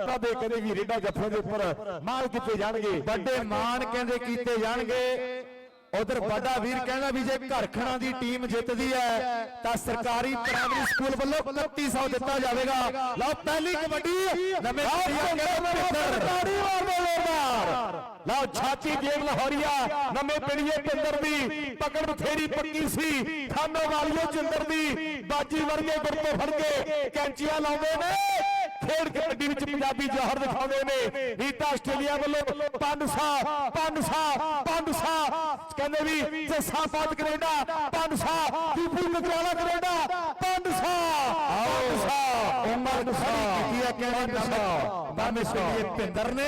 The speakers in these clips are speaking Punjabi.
ਉਹਨਾਂ ਦੇ ਕਦੇ ਵੀ ਰੇਡਾ ਜੱਫੇ ਦੇ ਉੱਪਰ ਮਾਲ ਕੀਤੇ ਜਾਣਗੇ। ਵੱਡੇ ਮਾਨ ਕਹਿੰਦੇ ਕੀਤੇ ਜਾਣਗੇ। ਉਧਰ ਵੱਡਾ ਵੀਰ ਕਹਿੰਦਾ ਵੀ ਜੇ ਘਰਖਣਾ ਦੀ ਟੀਮ ਜਿੱਤਦੀ ਹੈ ਤਾਂ ਸਰਕਾਰੀ ਪ੍ਰਾਇਮਰੀ ਸਕੂਲ ਵੱਲੋਂ 3100 ਦਿੱਤਾ ਜਾਵੇਗਾ। ਲਓ ਪਹਿਲੀ ਕਬੱਡੀ ਨਵੇਂ ਤਾੜੀ ਮਾਰ ਬੋਲੇਦਾਰ ਲਓ ਛਾਤੀ ਜੇਬ ਲਾਹੌਰੀਆ ਨਵੇਂ ਪਿੰਡੀਏ ਪਿੰਦਰ ਦੀ ਪਕੜ ਬਥੇਰੀ ਪੱਕੀ ਸੀ ਖਾਨੋ ਵਾਲੀਓ ਜਿੰਦਰ ਦੀ ਬਾਜੀ ਵਰਗੇ ਗੁਰਤੋਂ ਫੜ ਕੇ ਕੈਂਚੀਆਂ ਲਾਉਂਦੇ ਨੇ। ਖੇਡ ਕਬੱਡੀ ਵਿੱਚ ਪੰਜਾਬੀ ਜੋਹਰ ਦਿਖਾਉਂਦੇ ਨੇ। ਰੀਤਾ ਆਸਟ੍ਰੇਲੀਆ ਵੱਲੋਂ ਪੰਨਸਾ ਪੰਨਸਾ ਪੰਨਸਾ ਕਹਿੰਦੇ ਵੀ ਜੱਸਾ ਪਾਤ ਕੈਨੇਡਾ ਪੰਨਸਾ ਦੀਪੂ ਮਕਰਾਲਾ ਕੈਨੇਡਾ ਪੰਨਸਾ ਪੰਨਸਾ ਉਂਗਲ ਖੜੀ ਕੀਤੀ ਹੈ ਕਹਿੰਦੇ ਬਾਮੇ ਸੁਣੀਏ ਭਿੰਦਰ ਨੇ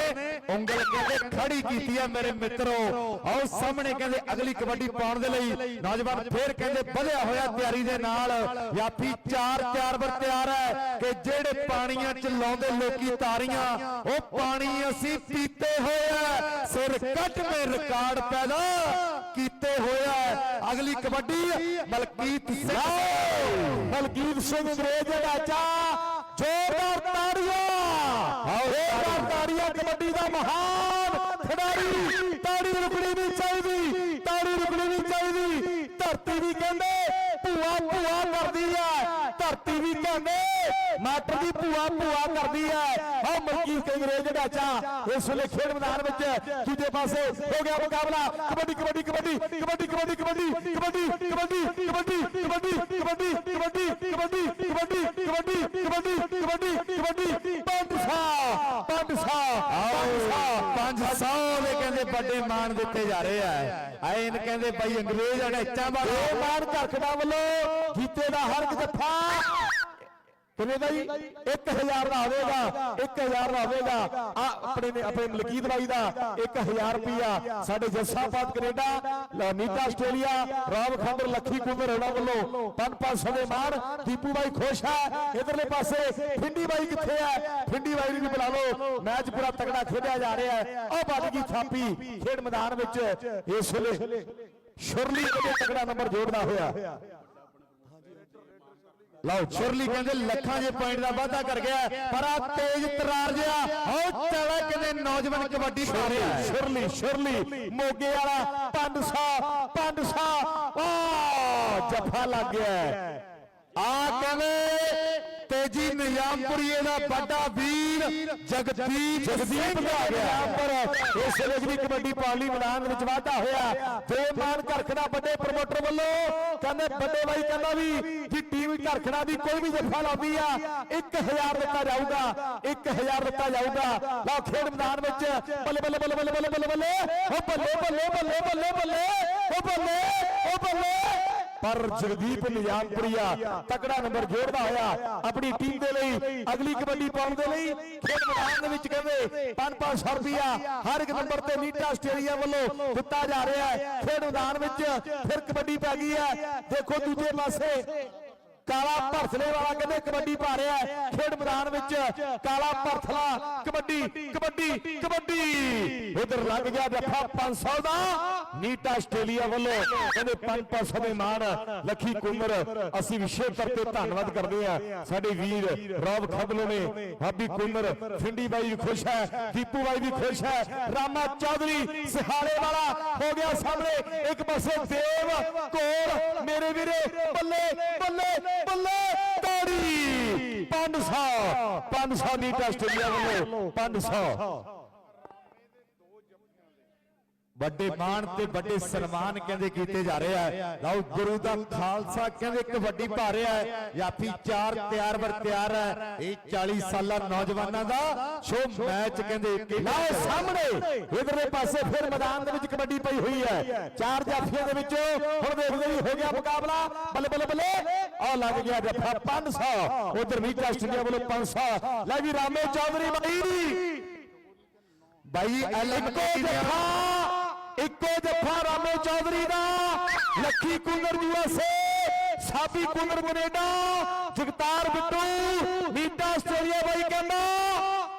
ਉਂਗਲ ਕਹਿੰਦੇ ਖੜੀ ਕੀਤੀ ਹੈ ਮੇਰੇ ਮਿੱਤਰੋ। ਆਓ ਸਾਹਮਣੇ ਕਹਿੰਦੇ ਅਗਲੀ ਕਬੱਡੀ ਪਾਉਣ ਦੇ ਲਈ ਨੌਜਵਾਨ ਫੇਰ ਕਹਿੰਦੇ ਵਧਿਆ ਹੋਇਆ ਤਿਆਰੀ ਦੇ ਨਾਲ ਯਾਫੀ ਚਾਰ ਤਿਆਰ ਬਰ ਤਿਆਰ ਹੈ ਕਿ ਜਿਹੜੇ ਪਾਣੀਆਂ ਚ ਲਾਉਂਦੇ ਲੋਕੀ ਤਾਰੀਆਂ ਉਹ ਪਾਣੀ ਅਸੀਂ ਪੀਤੇ ਹੋਏ ਆ। ਸਿਰ ਕੱਟ ਮੇ ਰਿਕਾਰਡ ਪੈਦਾ। ਕੀਤੇ ਹੋਇਆ ਹੈ। ਅਗਲੀ ਕਬੱਡੀ ਮਲਕੀਤ ਸਿੰਘ। ਮਲਕੀਤ ਸਿੰਘ ਅੰਗਰੇਜ਼ ਦੇ ਰਾਜਾ। ਜ਼ੋਰਦਾਰ ਤਾੜੀਆਂ। ਜ਼ੋਰਦਾਰ ਤਾੜੀਆਂ। ਕਬੱਡੀ ਦਾ ਮਹਾਨ ਖਿਡਾਰੀ। ਤਾੜੀ ਰੁਕਣੀ ਨਹੀਂ ਚਾਹੀਦੀ। ਤਾੜੀ ਰੁਕਣੀ ਨਹੀਂ ਚਾਹੀਦੀ। ਧਰਤੀ ਵੀ ਕਹਿੰਦੇ ਭੂਆ ਭੂਆ ਕਰਦੀ ਹੈ ਧਰਤੀ ਵੀ ਕਹਿੰਦੇ ਮਾਟਰ ਦੀ ਭੂਆ ਭੂਆ ਕਰਦੀ ਹੈ ਆ ਮਲਕੀਤ ਸਿੰਘ ਅੰਗਰੇਜ਼ ਦੇ ਇਸ ਵੇਲੇ ਖੇਡ ਮੈਦਾਨ ਵਿੱਚ ਦੂਜੇ ਪਾਸੇ ਹੋ ਗਿਆ ਮੁਕਾਬਲਾ ਕਬੱਡੀ ਕਬੱਡੀ ਕਬੱਡੀ ਕਬੱਡੀ ਕਬੱਡੀ ਕਬੱਡੀ ਕਬੱਡੀ ਕਬੱਡੀ ਕਬੱਡੀ ਕਬੱਡੀ ਕਬੱਡੀ ਕਬੱਡੀ ਕਬੱਡੀ ਕਬੱਡੀ ਕਬੱਡੀ ਕਬੱਡੀ ਕਬੱਡੀ ਕਬੱਡੀ ਪੰਜ ਸਾ ਪੰਜ ਸਾ ਆਓ 500 ਦੇ ਕਹਿੰਦੇ ਵੱਡੇ ਮਾਣ ਦਿੱਤੇ ਜਾ ਰਹੇ ਆ ਐਨ ਕਹਿੰਦੇ ਬਾਈ ਅੰਗਰੇਜ਼ ਅੜੈਚਾਂ ਵਾਲਾ ਮਾਨ ਘਰਖੜਾ ਵੱਲੋਂ ਜੀਤੇ ਦਾ ਹਰ ਇੱਕ ਜੱਫਾ ਕਿੰਨੇ ਜੀ 1000 ਦਾ ਹੋਵੇਗਾ 1000 ਦਾ ਹੋਵੇਗਾ ਆ ਆਪਣੇ ਨੇ ਆਪਣੇ ਮਲਕੀਤ ਬਾਈ ਦਾ 1000 ਰੁਪਿਆ ਸਾਡੇ ਜੱਸਾਪਾਤ ਕੈਨੇਡਾ ਨੀਤਾ ਆਸਟ੍ਰੇਲੀਆ ਰਾਮ ਖੰਦਰ ਲੱਖੀ ਕੁੰਦਰ ਹੋਣਾ ਵੱਲੋਂ 5-500 ਦੇ ਮਾਨ ਦੀਪੂ ਬਾਈ ਖੁਸ਼ ਹੈ। ਇਧਰਲੇ ਪਾਸੇ ਫਿੰਡੀ ਬਾਈ ਕਿੱਥੇ ਹੈ? ਫਿੰਡੀ ਬਾਈ ਨੂੰ ਵੀ ਬੁਲਾ ਲਓ। ਮੈਚ ਪੂਰਾ ਤਗੜਾ ਖੇਡਿਆ ਜਾ ਰਿਹਾ ਹੈ। ਉਹ ਵੱਜ ਗਈ ਥਾਪੀ ਖੇਡ ਮੈਦਾਨ ਵਿੱਚ। ਇਸ ਵੇਲੇ ਸ਼ੁਰਲੀ ਕਦੇ ਤਗੜਾ ਨੰਬਰ ਜੋੜਦਾ ਹੋਇਆ। ਲਓ ਸ਼ੁਰਲੀ ਕਹਿੰਦੇ ਲੱਖਾਂ ਜੇ ਪੁਆਇੰਟ ਦਾ ਵਾਅਦਾ ਕਰ ਗਿਆ ਪਰ ਆ ਤੇਜ ਤਰਾਰ ਜਿਆ ਹੋ ਚੜਾ ਕਹਿੰਦੇ ਨੌਜਵਾਨ ਕਬੱਡੀ ਪਾ ਰਿਹਾ ਸ਼ੁਰਲੀ ਸ਼ੁਰਲੀ ਮੋਗੇ ਵਾਲਾ 500 500 ਆ, ਜੱਫਾ ਲੱਗ ਗਿਆ ਆ ਕਹਿੰਦੇ ਤੇਜੀ ਨਿਯਾਮਪੁਰੀਏ ਦਾ ਵੱਡਾ ਵੀਰ ਜਗਦੀਪ ਜਗਦੀਪ ਦਾ ਆ ਗਿਆ। ਪਰ ਇਸ ਵੇਲੇ ਵੀ ਕਬੱਡੀ ਪਾਲੀ ਮੈਦਾਨ ਵਿੱਚ ਵਾਧਾ ਹੋਇਆ। ਤੇ ਮਾਨ ਘਰਖੜਾ ਵੱਡੇ ਪ੍ਰਮੋਟਰ ਵੱਲੋਂ। ਕਹਿੰਦੇ ਵੱਡੇ ਬਾਈ ਕਹਿੰਦਾ ਵੀ ਜੀ ਟੀਮ ਘਰਖੜਾ ਦੀ ਕੋਈ ਵੀ ਜੱਫਾ ਲਾਉਂਦੀ ਆ। 1000 ਦਿੱਤਾ ਜਾਊਗਾ। 1000 ਦਿੱਤਾ ਜਾਊਗਾ। ਲਓ ਖੇਡ ਮੈਦਾਨ ਵਿੱਚ ਬੱਲੇ ਬੱਲੇ ਬੱਲੇ ਬੱਲੇ ਬੱਲੇ ਬੱਲੇ ਬੱਲੇ। ਉਹ ਬੱਲੇ ਬੱਲੇ ਬੱਲੇ ਬੱਲੇ ਬੱਲੇ। ਉਹ ਬੱਲੇ ਉਹ ਬੱਲੇ। ਪਰ ਜਗਦੀਪ ਨਿਜ਼ਾਮਪੁਰੀਆ ਤਕੜਾ ਨੰਬਰ ਜੋੜਦਾ ਹੋਇਆ ਆਪਣੀ ਟੀਮ ਦੇ ਲਈ ਅਗਲੀ ਕਬੱਡੀ ਪਾਉਣ ਦੇ ਲਈ ਖੇਡ ਮੈਦਾਨ ਦੇ ਵਿੱਚ ਕਹਿੰਦੇ 5-500 ਰੁਪਿਆ ਹਰ ਇੱਕ ਨੰਬਰ ਤੇ ਨੀਟਾ ਆਸਟ੍ਰੇਲੀਆ ਵੱਲੋਂ ਦਿੱਤਾ ਜਾ ਰਿਹਾ ਹੈ। ਖੇਡ ਮੈਦਾਨ ਵਿੱਚ ਫਿਰ ਕਬੱਡੀ ਪੈ ਗਈ ਹੈ। ਦੇਖੋ ਦੂਜੇ ਪਾਸੇ ਕਾਲਾ ਭਰਥਲੇ ਵਾਲਾ ਕਹਿੰਦੇ ਕਬੱਡੀ ਪਾ ਰਿਹਾ ਹੈ। ਖੇਡ ਮੈਦਾਨ ਵਿੱਚ ਕਾਲਾ ਭਰਥਲਾ ਕਬੱਡੀ ਕਬੱਡੀ ਕਬੱਡੀ ਉਧਰ ਲੱਗ ਗਿਆ ਜੱਫਾ 500 ਦਾ। ਨੀਟਾ ਆਸਟ੍ਰੇਲੀਆ ਵੱਲੋਂ ਕਹਿੰਦੇ 5-500 ਦੇ ਮਾਣ ਲੱਖੀ ਕੁਮਰ ਅਸੀਂ ਵਿਸ਼ੇਸ਼ ਤੌਰ ਤੇ ਧੰਨਵਾਦ ਕਰਦੇ ਆ ਸਾਡੇ ਵੀਰ ਰੌਬ ਖਬਲੋ ਨੇ ਹਾਬੀ ਕੁਮਰ ਫਿੰਡੀ ਬਾਈ ਵੀ ਖੁਸ਼ ਹੈ ਦੀਪੂ ਬਾਈ ਵੀ ਖੁਸ਼ ਹੈ ਰਾਮਾ ਚੌਧਰੀ ਸਿਹਾਲੇ ਵਾਲਾ ਹੋ ਗਿਆ ਸਾਹਮਣੇ। ਇੱਕ ਪਾਸੇ ਦੇਵ ਕੋਲ ਮੇਰੇ ਵੀਰੇ ਬੱਲੇ ਬੱਲੇ ਬੱਲੇ ਤਾੜੀ। 500 500 ਨੀਟਾ ਆਸਟ੍ਰੇਲੀਆ ਵੱਲੋਂ 500 ਵੱਡੇ ਮਾਣ ਤੇ ਵੱਡੇ ਸਨਮਾਨ ਕਹਿੰਦੇ ਕੀਤੇ ਜਾ ਰਹੇ ਆ। ਲਓ ਗੁਰੂ ਦਾ ਖਾਲਸਾ ਕਹਿੰਦੇ ਕਬੱਡੀ ਪਾ ਰਿਹਾ ਹੈ ਯਾਫੀ ਚਾਰ ਤਿਆਰ ਬਰ ਤਿਆਰ ਹੈ ਇਹ 40 ਸਾਲਾ ਨੌਜਵਾਨਾਂ ਦਾ ਸ਼ੋ ਮੈਚ ਕਹਿੰਦੇ ਲਓ ਸਾਹਮਣੇ। ਇਧਰਲੇ ਪਾਸੇ ਫਿਰ ਮੈਦਾਨ ਦੇ ਵਿੱਚ ਕਬੱਡੀ ਪਈ ਹੋਈ ਹੈ। ਚਾਰ ਜਾਫੀਆਂ ਦੇ ਵਿੱਚ ਹੁਣ ਦੇਖਦੇ ਵੀ ਹੋ ਗਿਆ ਮੁਕਾਬਲਾ। ਬੱਲੇ ਬੱਲੇ ਬੱਲੇ। ਆ ਲੱਗ ਗਿਆ ਜੱਫਾ 500 ਉਧਰ ਨੀਚਾ ਆਸਟ੍ਰੇਲੀਆ ਵੱਲੋਂ 500 ਲੈ ਵੀ ਰਾਮੇ ਚੌਧਰੀ ਬਾਈ ਬਾਈ ਇੱਕੋ ਜੱਫਾ। ਇੱਕੋ ਜੱਫਾ ਰਾਮੋ ਚੌਧਰੀ ਦਾ। Lakhi Kundar USA Sabi Kundar Canada, Jagtar Bittu, Neeta Australia ਬਾਈ ਕਹਿੰਦਾ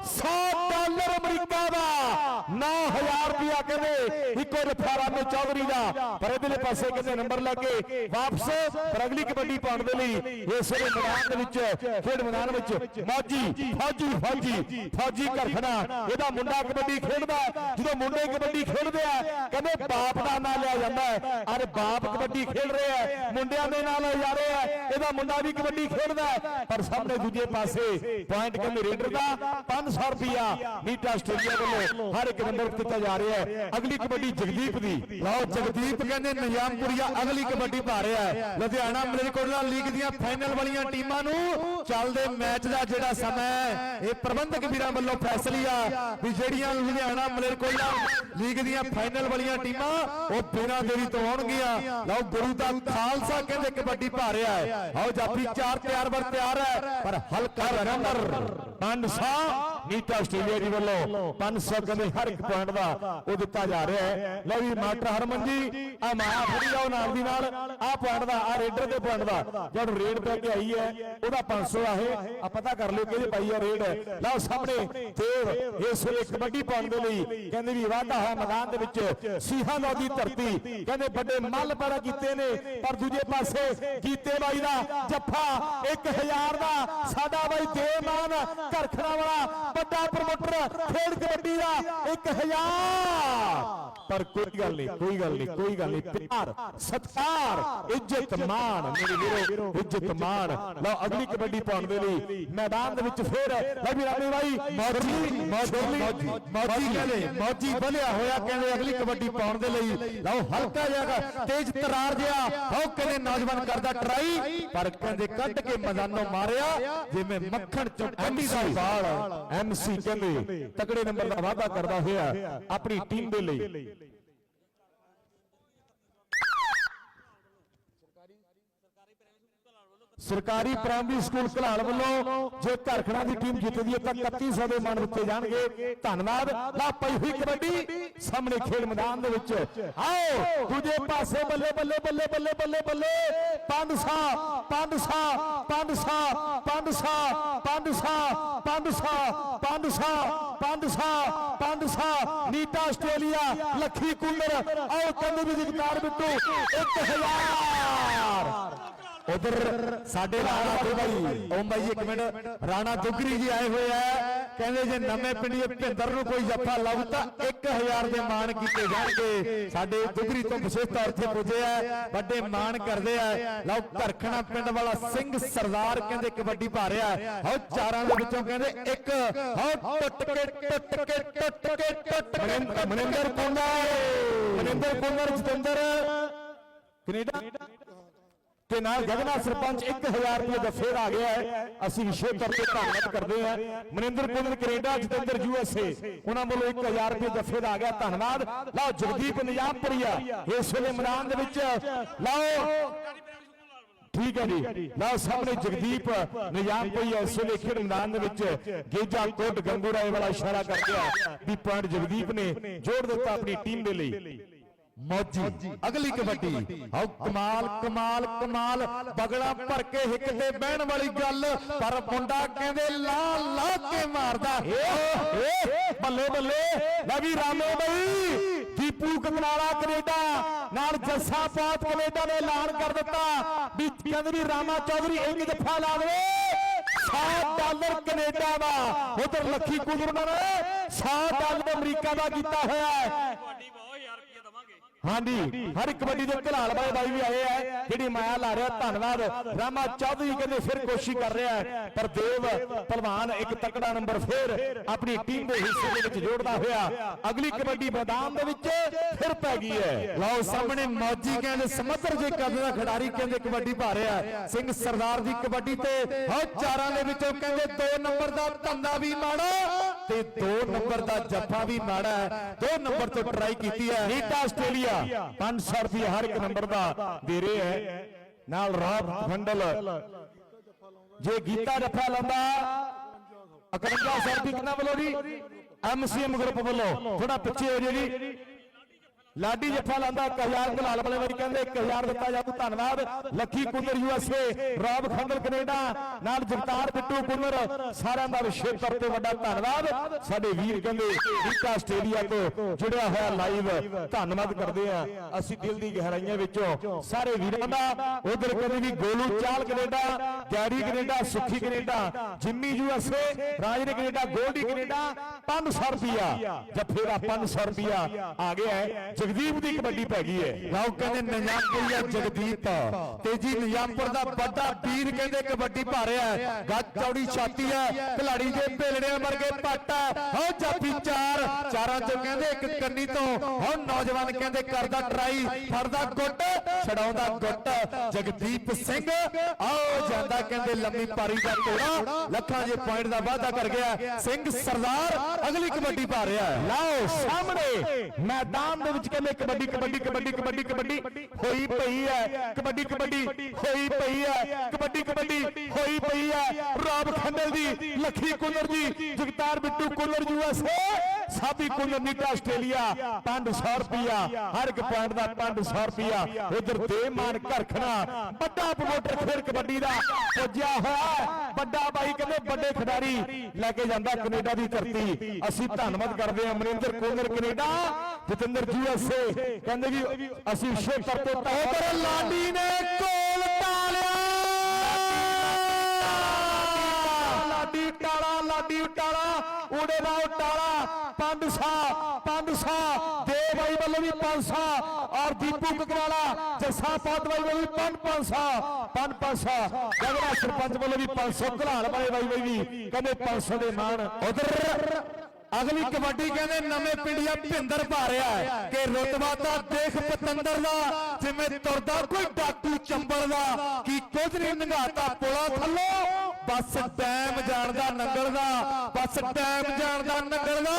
100 ਡਾਲਰ ਡਾਲਰ ਅਮਰੀਕਾ ਦਾ 9000 ਰੁਪਿਆ ਕਹਿੰਦੇ ਇੱਕੋ ਜੱਫਾ ਰਾਮੇ ਚੌਧਰੀ ਦਾ। ਪਰ ਇਧਰਲੇ ਪਾਸੇ ਕਹਿੰਦੇ ਨੰਬਰ ਲੱਗੇ? ਵਾਪਸ ਪਰ ਅਗਲੀ ਕਬੱਡੀ ਪਾਉਣ ਦੇ ਲਈ ਇਸ ਵੇਲੇ ਮੈਦਾਨ ਦੇ ਵਿੱਚ, ਖੇਡ ਮੈਦਾਨ ਵਿੱਚ ਮਾਜੀ ਫੌਜੀ ਫੌਜੀ ਫੌਜੀ ਕਰਖਣਾ ਇਹਦਾ ਮੁੰਡਾ ਕਬੱਡੀ ਖੇਡਦਾ ਜਦੋਂ ਮੁੰਡੇ ਕਬੱਡੀ ਖੇਡਦੇ ਆ, ਕਹਿੰਦੇ ਬਾਪ ਦਾ ਨਾਂ ਲਿਆ ਜਾਂਦਾ ਹੈ। ਅਰੇ ਬਾਪ ਕਬੱਡੀ ਖੇਡ ਰਿਹਾ ਹੈ ਮੁੰਡਿਆਂ ਦੇ ਨਾਲ ਜਾ ਰਿਹਾ ਹੈ ਇਹਦਾ ਮੁੰਡਾ ਵੀ ਕਬੱਡੀ ਖੇਡਦਾ ਹੈ। ਪਰ ਸਾਹਮਣੇ ਦੂਜੇ ਪਾਸੇ ਪੁਆਇੰਟ ਕਹਿੰਦੇ ਰੇਡਰ ਦਾ। 500 ਰੁਪਿਆ ਨੀਟਾ ਆਸਟ੍ਰੇਲੀਆ ਵੱਲੋਂ ਹਰ ਇੱਕ ਨੰਬਰ ਕੀਤਾ ਜਾ ਰਿਹਾ ਹੈ। ਅਗਲੀ ਕਬੱਡੀ ਜਗਦੀਪ ਦੀ। ਲਓ ਜਗਦੀਪ ਕਹਿੰਦੇ ਨਿਜ਼ਾਮਪੁਰੀਆ ਅਗਲੀ ਕਬੱਡੀ ਪਾ ਰਿਹਾ ਹੈ। ਲੁਧਿਆਣਾ ਮਲੇਰਕੋਟਲਾ ਲੀਗ ਦੀਆਂ ਫਾਈਨਲ ਵਾਲੀਆਂ ਟੀਮਾਂ ਨੂੰ ਚੱਲਦੇ ਮੈਚ ਦਾ ਜਿਹੜਾ ਸਮਾਂ ਹੈ ਇਹ ਪ੍ਰਬੰਧਕ ਵੀਰਾਂ ਵੱਲੋਂ ਫੈਸਲੀ ਆ ਵੀ ਜਿਹੜੀਆਂ ਲੁਧਿਆਣਾ ਮਲੇਰਕੋਟਲਾ ਲੀਗ ਦੀਆਂ ਫਾਈਨਲ ਵਾਲੀਆਂ ਟੀਮਾਂ ਉਹ ਬਿਨਾਂ ਦੇਰੀ ਤੋਂ ਆਉਣਗੀਆਂ। ਲਓ ਗੁਰੂ ਦਾ ਖਾਲਸਾ ਕਹਿੰਦੇ ਕਬੱਡੀ ਪਾ ਰਿਹਾ ਹੈ। ਆਓ ਜਾਫੀ ਚਾਰ ਤਿਆਰ ਬਰ ਤਿਆਰ ਹੈ। ਪਰ ਹਲਕਾ ਨੰਬਰ 500 ਨੀਟਾ ਆਸਟ੍ਰੇਲੀਆ ਦੀ ਵੱਲੋਂ 500 ਕਹਿੰਦੇ ਹਰ ਇੱਕ ਪੁਆਇੰਟ ਦਾ ਉਹ ਦਿੱਤਾ ਜਾ ਰਿਹਾ ਹੈ। ਲਓ ਵੀ ਮਾਸਟਰ ਹਰਮਨ ਜੀ ਆ ਮਾਇਆ ਫੜੀ ਜਾਓ ਨਾਲ ਦੀ ਨਾਲ। ਆ ਪੁਆਇੰਟ ਦਾ ਆ ਰੇਡਰ ਦੇ ਪੁਆਇੰਟ ਦਾ। ਜਦ ਰੇਡ ਪੈ ਕੇ ਆਈ ਹੈ ਉਹਦਾ 500 ਆ ਇਹ। ਆ ਪਤਾ ਕਰ ਲਿਓ ਕਿਹਦੇ ਪਾਈ ਆ ਰੇਡ। ਲਓ ਸਾਹਮਣੇ ਦੇਵ ਇਸ ਵੇਲੇ ਕਬੱਡੀ ਪਾਉਣ ਦੇ ਲਈ ਕਹਿੰਦੇ ਵੀ ਵਾਧਾ ਹੈ ਮੈਦਾਨ ਦੇ ਵਿੱਚ। ਸੀਹਾਂ ਦੀ ਧਰਤੀ। ਕਹਿੰਦੇ ਵੱਡੇ ਮੱਲ ਪੈਦਾ ਕੀਤੇ ਨੇ ਪਰ ਦੂਜੇ ਪਾਸੇ ਜੀਤੇ ਬਾਈ ਦਾ ਜੱਫਾ 1000 ਦਾ। ਸਾਡਾ ਬਾਈ ਦੇਮਾਨ ਘਰਖਣਾ ਵਾਲਾ ਵੱਡਾ ਪ੍ਰਮੋਟਰ ਖੇਡ ਕਬੱਡੀ ਦਾ 1000 জিন্দাবাদ ਪਰ ਕੋਈ ਗੱਲ ਨਹੀਂ ਕੋਈ ਗੱਲ ਨਹੀਂ ਕੋਈ ਗੱਲ ਨਹੀਂ। ਪਿਆਰ ਸਤਕਾਰ ਇੱਜ਼ਤ ਮਾਣ। ਮੇਰੇ ਵੀਰੋ ਇੱਜ਼ਤ ਮਾਣ। ਲਓ ਅਗਲੀ ਕਬੱਡੀ ਪਾਉਣ ਦੇ ਲਈ ਮੈਦਾਨ ਦੇ ਵਿੱਚ ਫੇਰ ਲੈ ਵੀ ਰਾਮੀ ਬਾਈ ਮੌਜੀ ਮੌਜੀ ਮੌਜੀ ਕਹਿੰਦੇ ਮੌਜੀ ਬਣਿਆ ਹੋਇਆ ਕਹਿੰਦੇ ਅਗਲੀ ਕਬੱਡੀ ਪਾਉਣ ਦੇ ਲਈ। ਲਓ ਹਲਕਾ ਜਿਹਾ ਤੇਜ਼ ਤਰਾਰ ਜਿਹਾ। ਹੋ ਕਹਿੰਦੇ ਨੌਜਵਾਨ ਕਰਦਾ ਟਰਾਈ ਪਰ ਕਹਿੰਦੇ ਕੱਢ ਕੇ ਮੈਦਾਨੋਂ ਮਾਰਿਆ ਜਿਵੇਂ ਮੱਖਣ ਚੋਂ ਠੰਡੀ ਦਾ ਵਾਲ। ਐਮਸੀ ਕਹਿੰਦੇ ਤਕੜੇ ਨੰਬਰ ਦਾ ਵਾਅਦਾ ਕਰਦਾ ਹੋਇਆ ਆਪਣੀ ਟੀਮ ਦੇ ਲਈ। Belém. ਸਰਕਾਰੀ ਪ੍ਰਾਇਮਰੀ ਸਕੂਲ ਘਲਾਲ ਵੱਲੋਂ ਜੇ ਘਰਖਣਾ ਦੀ ਟੀਮ ਜਿੱਤਦੀ ਹੈ ਤਾਂ 3100 ਦੇ ਮਾਣ ਦਿੱਤੇ ਜਾਣਗੇ। ਧੰਨਵਾਦ। ਲਾ ਪਈ ਹੋਈ ਕਬੱਡੀ ਸਾਹਮਣੇ ਖੇਡ ਮੈਦਾਨ ਦੇ ਵਿੱਚ। ਆਓ ਦੂਜੇ ਪਾਸੇ ਬੱਲੇ ਬੱਲੇ ਬੱਲੇ ਬੱਲੇ ਬੱਲੇ ਬੱਲੇ। 500 500 500 500 500 500 500 500 500 ਨੀਟਾ ਆਸਟ੍ਰੇਲੀਆ ਲੱਖੀ ਕੁੰਦਰ। ਆਓ ਕੰਨੂ ਵੀ ਜਗਤਾਰ ਬਿੱਟੂ 1000 ਉਧਰ ਸਾਡੇ ਰਾਣਾ ਦੁਗਰੀ ਓ ਬਾਈ। ਇੱਕ ਮਿੰਟ ਰਾਣਾ ਦੁਗਰੀ ਜੀ ਆਏ ਹੋਏ ਆ। ਕਹਿੰਦੇ ਜੇ ਨਵੇਂ ਪਿੰਡੀ ਭਿੰਦਰ ਨੂੰ ਕੋਈ ਜੱਫਾ ਲਾਉ ਤਾਂ 1000 ਦੇ ਮਾਣ ਕੀਤੇ ਜਾਣਗੇ। ਸਾਡੇ ਦੁਗਰੀ ਤੋਂ ਵਿਸ਼ੇਸ਼ ਤੌਰ ਤੇ ਪੁੱਜੇ ਆ। ਵੱਡੇ ਮਾਣ ਕਰਦੇ ਆ। ਲਓ ਘਰਖਣਾ ਪਿੰਡ ਵਾਲਾ ਸਿੰਘ ਸਰਦਾਰ ਕਹਿੰਦੇ ਕਬੱਡੀ ਪਾ ਰਿਹਾ। ਹਓ ਚਾਰਾਂ ਦੇ ਵਿੱਚੋਂ ਕਹਿੰਦੇ ਇੱਕ। ਹਓ ਟੁੱਟ ਕੇ ਟੁੱਟ ਕੇ ਟੁੱਟ ਕੇ ਟੁੱਟ ਕੇ ਮਨਿੰਦਰ ਮਨਿੰਦਰ ਕੁੰਦਰ। ਮਨਿੰਦਰ ਕੁੰਦਰ ਜਤਿੰਦਰ। ਕੈਨੇਡਾ। ਤੇ ਨਾਲ ਗਗਨਾ ਸਰਪੰਚ 1000 ਰੁਪਏ ਦਾ ਫੇਰ ਆ ਗਿਆ ਹੈ। ਅਸੀਂ ਵਿਸ਼ੇਸ਼ ਤੌਰ ਤੇ ਧੰਨਵਾਦ ਕਰਦੇ ਹਾਂ। ਮਨਿੰਦਰ ਕੁੰਦਰ ਕੈਨੇਡਾ ਜਤਿੰਦਰ ਯੂਐਸਏ ਉਹਨਾਂ ਵੱਲੋਂ 1000 ਰੁਪਏ ਦਾ ਫੇਰ ਆ ਗਿਆ। ਧੰਨਵਾਦ। ਲਓ ਜਗਦੀਪ ਨਿਜ਼ਾਮਪੁਰੀਆ ਇਸ ਵੇਲੇ ਮੈਦਾਨ ਦੇ ਵਿੱਚ। ਲਓ। ਠੀਕ ਹੈ ਜੀ। ਲਓ ਸਾਹਮਣੇ ਜਗਦੀਪ ਨਿਜ਼ਾਮਪੁਰੀਆ ਇਸ ਵੇਲੇ ਖੇਡ ਮੈਦਾਨ ਦੇ ਵਿੱਚ। ਗੇਜਾ ਕੋਟ ਗੰਗੂਰਾਏ ਵਾਲਾ ਇਸ਼ਾਰਾ ਕਰਦੇ ਆ। ਵੀ ਪੁਆਇੰਟ ਜਗਦੀਪ ਨੇ ਜੋੜ ਦਿੱਤਾ ਆਪਣੀ ਟੀਮ ਦੇ ਲਈ। ਮੌਜੀ। ਅਗਲੀ ਕਬੱਡੀ। ਆਓ ਕਮਾਲ ਕਮਾਲ ਕਮਾਲ। ਬਗੜਾ ਭਰ ਕੇ ਹਿੱਕ ਤੇ ਬਹਿਣ ਵਾਲੀ ਗੱਲ। ਪਰ ਮੁੰਡਾ ਕਹਿੰਦੇ ਲਾ ਲਾ ਕੇ ਮਾਰਦਾ। ਏ ਬੱਲੇ ਬੱਲੇ। ਲੈ ਵੀ ਰਾਮੇ ਬਈ। ਦੀਪੂ ਕਤਨਾਲਾ ਕੈਨੇਡਾ। ਨਾਲ ਜੱਸਾ ਪਾਤ ਕੈਨੇਡਾ ਨੇ ਐਲਾਨ ਕਰ ਦਿੱਤਾ। ਵੀ ਕਹਿੰਦੇ ਵੀ ਰਾਮਾ ਚੌਧਰੀ ਇੱਕ ਜੱਫਾ ਲਾ ਦੇਵੇ। 100 ਡਾਲਰ ਕੈਨੇਡਾ ਦਾ। ਉਧਰ ਲੱਖੀ ਕੁਦਰ ਨੇ 100 ਡਾਲਰ ਅਮਰੀਕਾ ਦਾ ਕੀਤਾ ਹੋਇਆ। ਹੈ ਹਾਂਜੀ ਹਰ ਕਬੱਡੀ ਦੇ ਘਲਾਲ ਬਾਈ ਬਾਈ ਵੀ ਆਏ ਆ ਜਿਹੜੀ ਮਾਇਆ ਲਾ ਰਿਹਾ ਧੰਨਵਾਦ। ਰਾਮਾ ਚੌਧਰੀ ਕਹਿੰਦੇ ਫਿਰ ਕੋਸ਼ਿਸ਼ ਕਰ ਰਿਹਾ ਹੈ ਪਰ ਦੇਵ ਪਹਿਲਵਾਨ ਇੱਕ ਤਕੜਾ ਨੰਬਰ ਫਿਰ ਆਪਣੀ ਟੀਮ ਦੇ ਹਿੱਸੇ ਦੇ ਵਿੱਚ ਜੋੜਦਾ ਹੋਇਆ। ਅਗਲੀ ਕਬੱਡੀ ਮੈਦਾਨ ਦੇ ਵਿੱਚ ਫਿਰ ਪੈ ਗਈ ਹੈ। ਲਓ ਸਾਹਮਣੇ ਮੌਜੀ ਕਹਿੰਦੇ ਸਮੱਧਰ ਜੇ ਕੱਦ ਦਾ ਖਿਡਾਰੀ ਕਹਿੰਦੇ ਕਬੱਡੀ ਪਾ ਰਿਹਾ। ਸਿੰਘ ਸਰਦਾਰ ਦੀ ਕਬੱਡੀ ਤੇ ਹੋ ਚਾਰਾਂ ਦੇ ਵਿੱਚੋਂ ਕਹਿੰਦੇ 2 ਨੰਬਰ ਦਾ ਧੰਦਾ ਵੀ ਮਾੜਾ। ਤੇ 2 ਨੰਬਰ ਦਾ ਜੱਫਾ ਵੀ ਮਾੜਾ 2 ਨੰਬਰ ਤੋਂ ਟਰਾਈ ਕੀਤੀ ਹੈ। ਨੀਟਾ ਆਸਟ੍ਰੇਲੀਆ 500 ਰੁਪਏ ਹਰ ਇੱਕ ਨੰਬਰ ਦਾ ਦੇ ਰਹੇ ਹੈ। ਨਾਲ ਰਾਬ ਫੰਡਲ ਜੇ ਗੀਤਾ ਜੱਫਾ ਲੰਦਾ 51 ਰੁਪਏ ਕਿੰਨਾ ਵੱਲੋਂ ਜੀ? ਐਮਸੀਐਮ ਗਰੁੱਪ ਵੱਲੋਂ। ਥੋੜਾ ਪਿੱਛੇ ਹੋ ਜੇ ਜੀ। ਲਾਡੀ ਜੱਫਾ ਲਾਂਦਾ 1000 ਗੁਲਾਲ ਵਾਲੇ ਵਾਰੀ ਕਹਿੰਦੇ 1000 ਦਿੱਤਾ ਜਾਊ ਧੰਨਵਾਦ। ਲੱਖੀ ਕੁੰਦਰ ਯੂਐਸਏ ਰੌਬ ਖੰਡਲ ਕੈਨੇਡਾ, ਨਾਲ ਜਗਤਾਰ ਬਿੱਟੂ ਕੁੰਦਰ, ਸਾਰਿਆਂ ਦਾ ਵਿਸ਼ੇਸ਼ ਤੌਰ ਤੇ ਵੱਡਾ ਧੰਨਵਾਦ। ਸਾਡੇ ਵੀਰ ਕਹਿੰਦੇ ਨੀਕਾ ਆਸਟ੍ਰੇਲੀਆ ਤੋਂ ਜੁੜਿਆ ਹੋਇਆ ਲਾਈਵ ਧੰਨਵਾਦ ਕਰਦੇ ਆ। ਅਸੀਂ ਦਿਲ ਦੀ ਗਹਿਰਾਈਆਂ ਵਿੱਚੋਂ ਸਾਰੇ ਵੀਰਾਂ ਦਾ, ਉਧਰ ਕਹਿੰਦੇ ਵੀ Golu Chal Canada, Garry Canada, Sukhi Canada, Jimmy USA Raj ਨੇ ਕੈਨੇਡਾ, ਗੋਲਡੀ ਕੈਨੇਡਾ 500 ਰੁਪਿਆ ਜੱਫੇ ਦਾ 500 ਰੁਪਿਆ ਆ ਗਿਆ ਹੈ। ਜਗਦੀਪ ਦੀ ਕਬੱਡੀ ਪੈ ਗਈ ਹੈ। ਲਓ ਕਹਿੰਦੇ ਨਿਜ਼ਾਮਪੁਰੀਆ ਜਗਦੀਪ। ਤੇ ਜੀ ਨਿਜ਼ਾਮਪੁਰ ਦਾ ਵੱਡਾ ਵੀਰ ਕਹਿੰਦੇ ਕਬੱਡੀ ਭਾ ਰਿਹਾ ਹੈ। ਗੱਜ ਚੌੜੀ ਛਾਤੀ ਹੈ। ਖਿਲਾੜੀ ਦੇ ਭੇਲੜਿਆਂ ਵਰਗੇ ਪੱਟ ਹੈ। ਜਾਫੀ ਚਾਰ। ਚਾਰਾਂ ਚੋਂ ਕਹਿੰਦੇ ਇੱਕ ਕੰਨੀ ਤੋਂ। ਹੋ ਨੌਜਵਾਨ ਕਹਿੰਦੇ ਕਰਦਾ ਟਰਾਈ। ਫੜਦਾ ਗੁੱਟ ਛਡਾਉਂਦਾ ਗੁੱਟ। ਜਗਦੀਪ ਸਿੰਘ ਆਓ ਜਾਂਦਾ ਕਹਿੰਦੇ ਲੰਮੀ ਪਾਰੀ ਦਾ ਘੋੜਾ। ਲੱਖਾਂ ਜੇ ਪੁਆਇੰਟ ਦਾ ਵਾਅਦਾ ਕਰ ਗਿਆ। ਸਿੰਘ ਸਰਦਾਰ ਅਗਲੀ ਕਬੱਡੀ ਭਾ ਰਿਹਾ ਹੈ। ਲਓ ਸਾਹਮਣੇ ਮੈਦਾਨ ਦੇ ਵਿੱਚ ਕਹਿੰਦੇ ਕਬੱਡੀ ਕਬੱਡੀ ਕਬੱਡੀ ਕਬੱਡੀ ਕਬੱਡੀ ਹੋਈ ਪਈ ਹੈ। ਕਬੱਡੀ ਕਬੱਡੀ। ਹੋਈ ਪਈ ਹੈ। ਕਬੱਡੀ ਕਬੱਡੀ ਹੋਈ ਪਈ ਹੈ। ਰੌਬ ਖੰਡਲ ਦੀ ਲੱਖੀ ਕੁੰਦਰ ਜੀ ਜਗਤਾਰ ਬਿੱਟੂ ਕੁੰਦਰ ਯੂਐਸਏ ਸਾਬੀ ਕੁੰਦਰ ਨੀਟਾ ਆਸਟ੍ਰੇਲੀਆ 500 ਰੁਪਿਆ ਹਰ ਇੱਕ ਪੁਆਇੰਟ ਦਾ 500 ਰੁਪਿਆ ਉਧਰ ਦੇਮਾਨ ਘਰਖਣਾ। ਵੱਡਾ ਪ੍ਰਮੋਟਰ ਖੇਡ ਕਬੱਡੀ ਦਾ ਪੁੱਜਿਆ ਹੋਇਆ। ਵੱਡਾ ਬਾਈ ਕਹਿੰਦੇ ਵੱਡੇ ਖਿਡਾਰੀ। ਲੈ ਕੇ ਜਾਂਦਾ ਕੈਨੇਡਾ ਦੀ ਧਰਤੀ। ਅਸੀਂ ਧੰਨਵਾਦ ਕਰਦੇ ਹਾਂ ਮਨਿੰਦਰ ਕੁੰਦਰ ਕੈਨੇਡਾ। ਜਤਿੰਦਰ ਯੂਐਸਏ ਕਹਿੰਦੇ ਵੀ ਅਸੀਂ ਵਿਸ਼ੇਸ਼ ਤੌਰ ਤੇ ਉਧਰ ਲਾਡੀ ਨੇ ਕੋਲ ਟਾਲਿਆ ਲਾਡੀ ਟਾਲਾ ਲਾਡੀ ਟਾਲਾ ਉੜੇ ਦਾ ਟਾਲਾ 500 500 ਦੇ ਬਾਈ ਵੱਲੋਂ ਵੀ 500 ਔਰ ਦੀਪੂ ਕਕਰਾਲਾ, ਜੱਸਾ ਪਾਤ ਬਾਈ ਵੱਲੋਂ ਵੀ 500 500 ਜਗਰਾ ਸਰਪੰਚ ਵੱਲੋਂ ਵੀ 500 ਘਲਾਲ ਵਾਲੇ ਬਾਈ ਬਾਈ ਵੀ ਕਹਿੰਦੇ 500 ਦੇ ਮਾਣ। ਉਧਰ ਅਗਲੀ ਕਬੱਡੀ ਕਹਿੰਦੇ ਨਵੇਂ ਪਿੰਡੀਆ ਭਿੰਦਰ ਪਾ ਰਿਹਾ ਕਿ ਰੁਤਬਾ ਤਾਂ ਦੇਖ ਪਤੰਦਰ ਦਾ, ਜਿਵੇਂ ਤੁਰਦਾ ਕੋਈ ਡਾਕੂ ਚੰਬਲ ਦਾ। ਕੀ ਕੁਝ ਨਹੀਂ ਨੰਗਾਤਾ ਪੁਲਾ ਥੱਲੋਂ। ਬਸ ਟਾਈਮ ਜਾਣਦਾ ਨੰਗਲ ਦਾ, ਬਸ ਟਾਈਮ ਜਾਣਦਾ ਨੰਗਲ ਦਾ।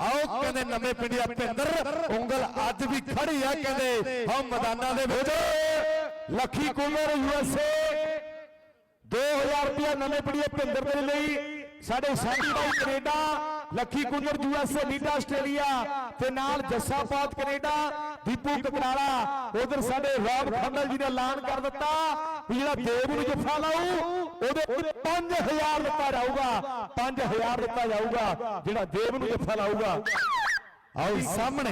ਆਓ ਕਹਿੰਦੇ ਨਵੇਂ ਪਿੰਡੀਆ ਭਿੰਦਰ ਉਂਗਲ ਅੱਜ ਵੀ ਖੜੀ ਆ ਕਹਿੰਦੇ। ਹਾਂ ਮੈਦਾਨਾਂ ਦੇ ਵਿੱਚ। ਲੱਖੀ ਕੁੰਦਰ ਯੂਐਸਏ 2000 ਰੁਪਇਆ ਨਵੇਂ ਪੜੀਏ ਭਿੰਦਰ ਦੇ ਲਈ। ਸਾਡੇ ਸਾਡੀ ਬਾਈ Canada, Lakhi Kundar USA Neeta Australia ਤੇ ਨਾਲ ਜੱਸਾ ਪਾਤ ਕੈਨੇਡਾ, ਦੀਪੂ ਕਪਰਾਲਾ ਉਧਰ ਸਾਡੇ ਰੌਬ ਖੰਡਲ ਜੀ ਨੇ ਐਲਾਨ ਕਰ ਦਿੱਤਾ ਵੀ ਜਿਹੜਾ ਦੇਵ ਨੂੰ ਜੱਫਾ ਲਾਊ ਉਹਦੇ ਉਹਦੇ 5000 ਦਿੱਤਾ ਜਾਊਗਾ 5000 ਦਿੱਤਾ ਜਾਊਗਾ, ਜਿਹੜਾ ਦੇਵ ਨੂੰ ਜੱਫਾ ਲਾਊਗਾ। ਆਓ ਸਾਹਮਣੇ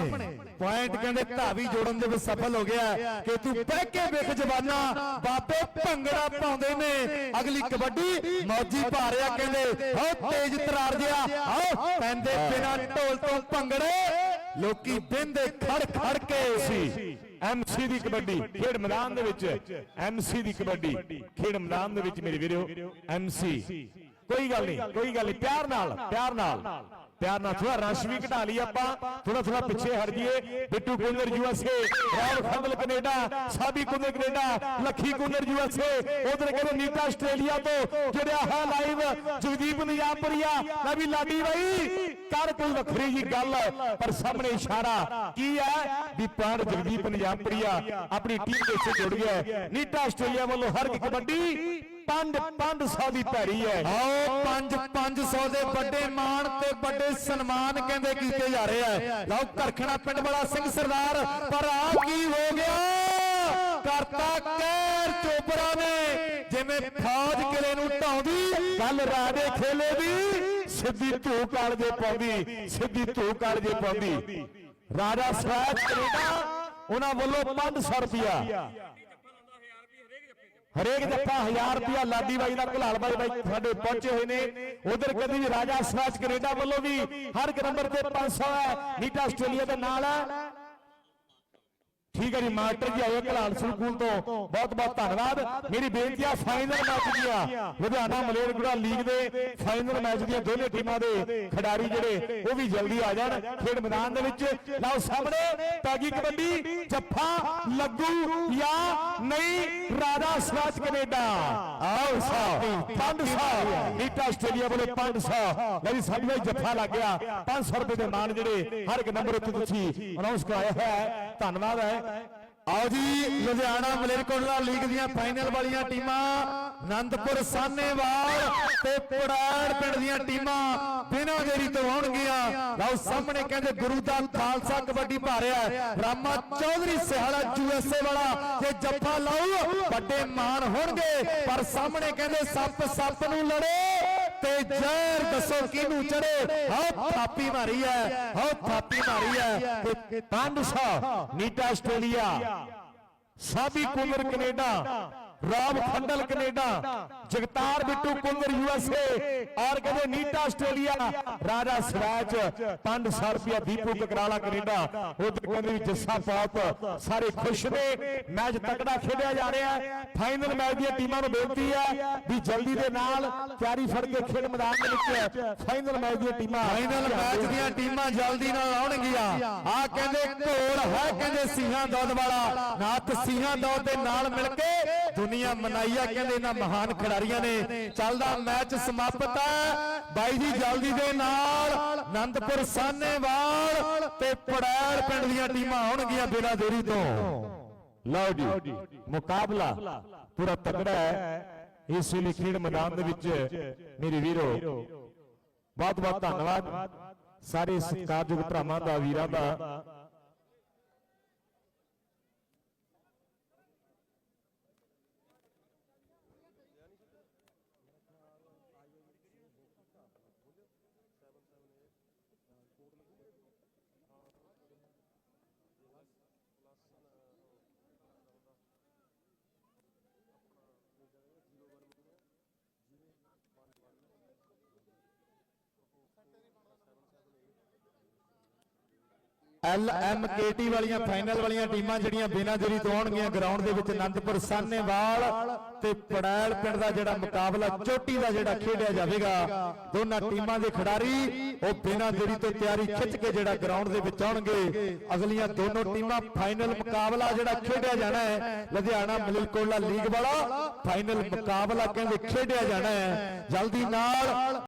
ਪੁਆਇੰਟ ਕਹਿੰਦੇ ਧਾਵੀ ਜੋੜਨ ਦੇ ਵਿੱਚ ਸਫਲ ਹੋ ਗਿਆ ਕਿ ਤੂੰ ਬਹਿ ਕੇ ਵੇਖ ਜਵਾਨਾ, ਬਾਬੇ ਭੰਗੜਾ ਪਾਉਂਦੇ ਨੇ। ਅਗਲੀ ਕਬੱਡੀ ਮੌਜੀ ਭਾਰਿਆ ਕਹਿੰਦੇ, ਹੋ ਤੇਜ ਤਰਾਰ ਜਿਆ ਆਓ ਪੈਂਦੇ ਬਿਨਾ ਢੋਲ ਤੋਂ ਭੰਗੜੇ। ਲੋਕੀ ਬਿੰਦੇ ਖੜ ਖੜ ਕੇ ਸੀ। ਐਮਸੀ ਦੀ ਕਬੱਡੀ ਖੇਡ ਮੈਦਾਨ ਦੇ ਵਿੱਚ ਐਮਸੀ ਦੀ ਕਬੱਡੀ ਖੇਡ ਮੈਦਾਨ ਦੇ ਵਿੱਚ ਮੇਰੇ ਵੀਰੋ ਐਮਸੀ ਕੋਈ ਗੱਲ ਨਹੀਂ ਕੋਈ ਗੱਲ ਨਹੀਂ ਪਿਆਰ ਨਾਲ। ਪਿਆਰ ਨਾਲ। ਪਿਆਰ ਨਾਲ ਥੋੜਾ ਰਸ਼ ਵੀ ਘਟਾ ਲਈ ਆਪਾਂ ਥੋੜਾ ਥੋੜਾ ਪਿੱਛੇ ਹਟ ਜੀਏ Bittu Kundar USA Ram Khandal Canada, Sabi Kundar Canada, Lakhi Kundar USA ਉਧਰ ਕਹਿੰਦੇ ਨੀਟਾ ਆਸਟ੍ਰੇਲੀਆ ਤੋਂ ਜੁੜਿਆ ਹੈ ਲਾਈਵ ਜਗਦੀਪ ਨਿਜਾਮਪੁਰੀਆ ਲੈ ਲਾਡੀ ਬਾਈ ਕਰ ਕੋਈ ਵੱਖਰੀ ਜੀ ਗੱਲ, ਪਰ ਸਾਹਮਣੇ ਇਸ਼ਾਰਾ। ਕੀ ਹੈ? ਵੀ ਪਾਣ ਜਗਦੀਪ ਨਿਜਾਮਪੁਰੀਆ ਆਪਣੀ ਟੀਮ ਦੇ ਵਿੱਚ ਜੁੜ ਗਿਆ ਹੈ। ਨੀਟਾ ਆਸਟ੍ਰੇਲੀਆ ਵੱਲੋਂ ਹਰ ਇੱਕ ਕਬੱਡੀ 5 500 ਦੀ ਭੈੜੀ ਹੈ। ਆਓ 5 500 ਦੇ ਵੱਡੇ ਮਾਣ ਤੇ ਵੱਡੇ ਸਨਮਾਨ ਕਹਿੰਦੇ ਕੀਤੇ ਜਾ ਰਹੇ ਆ। ਲਓ ਕਰਖਣਾ ਪਿੰਡ ਵਾਲਾ ਸਿੰਘ ਸਰਦਾਰ, ਪਰ ਆ ਕੀ ਹੋ ਗਿਆ? ਕਰਤਾ ਕਹਿਰ ਚੋਪਰਾ ਨੇ। ਜਿਵੇਂ ਫੌਜ ਕਿਲੇ ਨੂੰ ਢਾਉਂਦੀ, ਗੱਲ ਰਾਜੇ ਖੇਲੇ ਦੀ, ਸਿੱਧੀ ਧੂ ਕਾਲਜੇ ਪਾਉਂਦੀ, ਸਿੱਧੀ ਧੂ ਕਾਲਜੇ ਪਾਉਂਦੀ। ਰਾਜਾ ਸਵੈਤ ਕੈਨੇਡਾ, ਉਹਨਾਂ ਵੱਲੋਂ 500 ਰੁਪਿਆ ਹਰੇਕ ਜੱਫਾ 1000 ਰੁਪਿਆ ਲਾਡੀ ਬਾਈ ਦਾ, ਘਲਾਲ ਬਾਈ ਬਾਈ ਸਾਡੇ ਪਹੁੰਚੇ ਹੋਏ ਨੇ। ਉਧਰ ਕਹਿੰਦੀ ਵੀ ਰਾਜਾ ਸਵੈਤ ਕੈਨੇਡਾ ਵੱਲੋਂ ਵੀ ਹਰ ਇੱਕ ਨੰਬਰ ਤੇ 500 ਹੈ। ਨੀਟਾ ਆਸਟ੍ਰੇਲੀਆ ਦੇ ਨਾਲ ਹੈ। ਠੀਕ ਹੈ ਜੀ, ਮਾਸਟਰ ਜੀ ਆਏ ਕਲਾਲ ਸਕੂਲ ਤੋਂ। ਬਹੁਤ ਬਹੁਤ ਧੰਨਵਾਦ। ਮੇਰੀ ਬੇਨਤੀ ਆ, ਫਾਈਨਲ ਮੈਚ ਦੀਆਂ। ਲੁਧਿਆਣਾ ਮਲੇਰਕੋਟਲਾ ਲੀਗ ਦੇ ਫਾਈਨਲ ਮੈਚ ਦੀਆਂ ਦੋਨੇ ਟੀਮਾਂ ਦੇ ਖਿਡਾਰੀ ਜਿਹੜੇ, ਉਹ ਵੀ ਜਲਦੀ ਆ ਜਾਣ। ਖੇਡ ਮੈਦਾਨ ਦੇ ਵਿੱਚ। ਲਓ ਸਾਹਮਣੇ ਪੈਗੀ ਕਬੱਡੀ, ਜੱਫਾ ਲੱਗੂ ਜਾਂ ਨਹੀਂ ਰਾਜਾ ਸਵਾਜ ਕੈਨੇਡਾ। ਆਓ ਸਾ। 500 ਨੀਟਾ ਆਸਟ੍ਰੇਲੀਆ ਵੱਲੋਂ 500 ਲੈ ਜੀ ਸਾਡੀ ਜੱਫਾ ਲੱਗ ਗਿਆ। 500 ਰੁਪਏ ਦੇ ਮਾਨ ਜਿਹੜੇ ਹਰ ਇੱਕ ਨੰਬਰ ਉੱਤੇ ਤੁਸੀਂ ਅਨਾਉਂਸ ਕਰਾਇਆ ਹੋਇਆ ਹੈ। ਧੰਨਵਾਦ ਹੈ। ਆਓ ਜੀ, ਲੁਧਿਆਣਾ ਮਲੇਰਕੋਟਲਾ ਲੀਗ ਦੀਆਂ ਫਾਈਨਲ ਵਾਲੀਆਂ ਟੀਮਾਂ। ਆਨੰਦਪੁਰ ਸਾਨੇਵਾਲ ਤੇ ਪੜਾੜ ਪਿੰਡ ਦੀਆਂ ਟੀਮਾਂ ਬਿਨਾਂ ਦੇਰੀ ਤੋਂ ਆਉਣਗੀਆਂ। ਲਓ ਸਾਹਮਣੇ ਕਹਿੰਦੇ ਗੁਰੂ ਦਾ ਖਾਲਸਾ ਕਬੱਡੀ ਭਾਰਿਆ ਰਾਮਾ ਚੌਧਰੀ ਸਿਹਾਲਾ ਯੂਐਸਏ ਵਾਲਾ ਤੇ ਜੱਫਾ ਲਾਉ ਵੱਡੇ ਮਾਨ ਹੋਣਗੇ। ਪਰ ਸਾਹਮਣੇ ਕਹਿੰਦੇ ਸੱਪ ਸੱਪ ਨੂੰ ਲੜੇ ਤੇ ਜ਼ਹਿਰ ਦੱਸੋ ਕਿਹਨੂੰ ਚੜੇ। ਆਹ ਥਾਪੀ ਮਾਰੀ ਹੈ ਆਹ ਥਾਪੀ ਮਾਰੀ ਹੈ। ਤੇ 500 Neeta Australia. Sabi Kumar Canada. Ram Khandal Canada Jagtar Bittu Kundar USA ਔਰ ਕਹਿੰਦੇ ਨੀਟਾ ਆਸਟ੍ਰੇਲੀਆ ਰਾਜਾ ਸਵੈਚ 500 ਰੁਪਿਆ ਦੀਪੂ ਕਕਰਾਲਾ ਕੈਨੇਡਾ ਉਧਰ ਕਹਿੰਦੇ ਵੀ ਜੱਸਾ ਪਾਪ ਸਾਰੇ ਖੁਸ਼ ਨੇ ਮੈਚ ਤਕੜਾ ਖੇਡਿਆ ਜਾ ਰਿਹਾ ਹੈ ਫਾਈਨਲ ਮੈਚ ਦੀਆਂ ਟੀਮਾਂ ਨੂੰ ਬੇਨਤੀ ਹੈ ਵੀ ਜਲਦੀ ਦੇ ਨਾਲ ਤਿਆਰੀ ਫੜ ਕੇ ਖੇਡ ਮੈਦਾਨ ਦੇ ਵਿੱਚ ਫਾਈਨਲ ਮੈਚ ਦੀਆਂ ਟੀਮਾਂ ਫਾਈਨਲ ਮੈਚ ਦੀਆਂ ਟੀਮਾਂ ਜਲਦੀ ਨਾਲ ਆਉਣਗੀਆਂ। ਆ ਕਹਿੰਦੇ ਘੋਲ ਹੈ ਕਹਿੰਦੇ ਸਿੰਘਾਂ ਦੌਦ ਵਾਲਾ। ਨਾਥ ਸਿੰਘਾਂ ਦੌਦ ਦੇ ਨਾਲ ਮਿਲ ਕੇ ਦੁਨੀਆ ਮਨਾਈਆ, ਕਹਿੰਦੇ ਇਹਨਾਂ ਮਹਾਨ ਖਿਡਾਰੀਆਂ ਨੇ। ਚੱਲਦਾ ਮੈਚ ਸਮਾਪਤ ਹੈ। ਬਾਈ ਜੀ ਜਲਦੀ ਦੇ ਨਾਲ ਆਨੰਦਪੁਰ ਸਾਨੇਵਾਲ ਤੇ ਪੜੈਲ ਪਿੰਡ ਦੀਆਂ ਟੀਮਾਂ ਆਉਣਗੀਆਂ ਬਿਨਾਂ ਦੇਰੀ ਤੋਂ। ਲਓ ਜੀ, ਮੁਕਾਬਲਾ ਪੂਰਾ ਤਕੜਾ ਹੈ। ਇਸ ਵੇਲੇ ਖੇਡ ਮੈਦਾਨ ਦੇ ਵਿੱਚ ਮੇਰੇ ਵੀਰੋ ਬਹੁਤ ਬਹੁਤ ਧੰਨਵਾਦ। ਸਾਰੇ ਸਤਿਕਾਰਯੋਗ ਭਰਾਵਾਂ ਦਾ, ਵੀਰਾਂ ਦਾ। ਐਲ ਐਮ ਟੀ ਵਾਲੀਆਂ ਫਾਈਨਲ ਵਾਲੀਆਂ ਟੀਮਾਂ ਜਿਹੜੀਆਂ ਬਿਨਾਂ ਦੇਰੀ ਤੋਂ ਆਉਣਗੀਆਂ ਗਰਾਊਂਡ ਦੇ ਵਿੱਚ ਆਨੰਦਪੁਰ ਸਾਹਨੇਵਾਲ ਤੇ ਪੜੈਲ ਪਿੰਡ ਦਾ ਜਿਹੜਾ ਮੁਕਾਬਲਾ, ਚੋਟੀ ਦਾ ਜਿਹੜਾ ਖੇਡਿਆ ਜਾਵੇਗਾ, ਦੋਨਾਂ ਟੀਮਾਂ ਦੇ ਖਿਡਾਰੀ, ਉਹ ਬਿਨਾਂ ਤੋਂ ਤਿਆਰੀ ਖਿੱਚ ਕੇ ਜਿਹੜਾ ਗਰਾਊਂਡ ਦੇ ਵਿੱਚ ਆਉਣਗੇ। ਅਗਲੀਆਂ ਦੋਨੋਂ ਟੀਮਾਂ ਫਾਈਨਲ ਮੁਕਾਬਲਾ ਜਿਹੜਾ ਖੇਡਿਆ ਜਾਣਾ ਹੈ, ਲੁਧਿਆਣਾ ਮਲਿਲਕੋਟਲਾ ਲੀਗ ਵਾਲਾ, ਫਾਈਨਲ ਮੁਕਾਬਲਾ ਕਹਿੰਦੇ ਖੇਡਿਆ ਜਾਣਾ ਹੈ। ਜਲਦੀ ਨਾਲ